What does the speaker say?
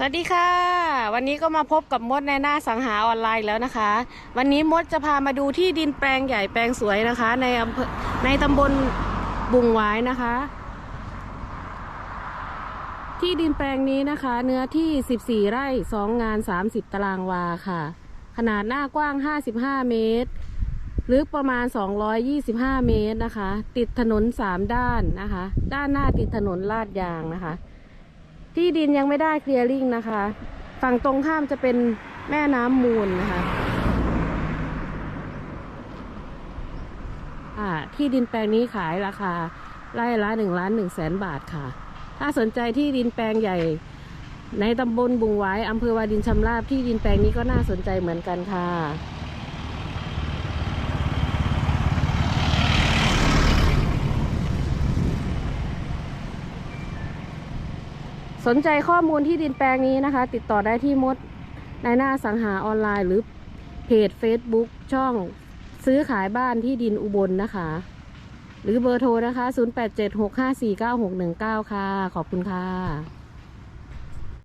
สวัสดีค่ะ วันนี้ก็มาพบกับมดในหน้าสังหาออนไลน์แล้วนะคะ วันนี้มดจะพามาดูที่ดินแปลงใหญ่แปลงสวยนะคะ ในอำเภอในตำบลบุงหวายนะคะ ที่ดินแปลงนี้นะคะ เนื้อที่ 14 ไร่ 2 งาน 30 ตารางวาค่ะ ขนาดหน้ากว้าง 55 เมตรลึกประมาณ 225 เมตรนะคะ ติดถนน 3 ด้านนะคะ ด้านหน้าติดถนนลาดยางนะคะ ที่ดินยังไม่ได้เคลียร์ลิงนะคะ ฝั่งตรงข้ามจะเป็นแม่น้ำมูลนะคะที่ดินแปลงนี้ขายราคาไร่ละหนึ่งล้านหนึ่งแสนบาทค่ะ ถ้าสนใจที่ดินแปลงใหญ่ ในตำบลบุงไว้อำเภอวาดินชำราบที่ดินแปลงนี้ก็น่าสนใจเหมือนกันค่ะ สนใจข้อมูลที่ดินแปลงนี้นะคะ ติดต่อได้ที่มดในหน้าสังหาออนไลน์ หรือเพจ Facebook ช่องซื้อขายบ้านที่ดินอุบลนะคะ หรือเบอร์โทรนะคะ 0876549619 ค่ะ ขอบคุณค่ะ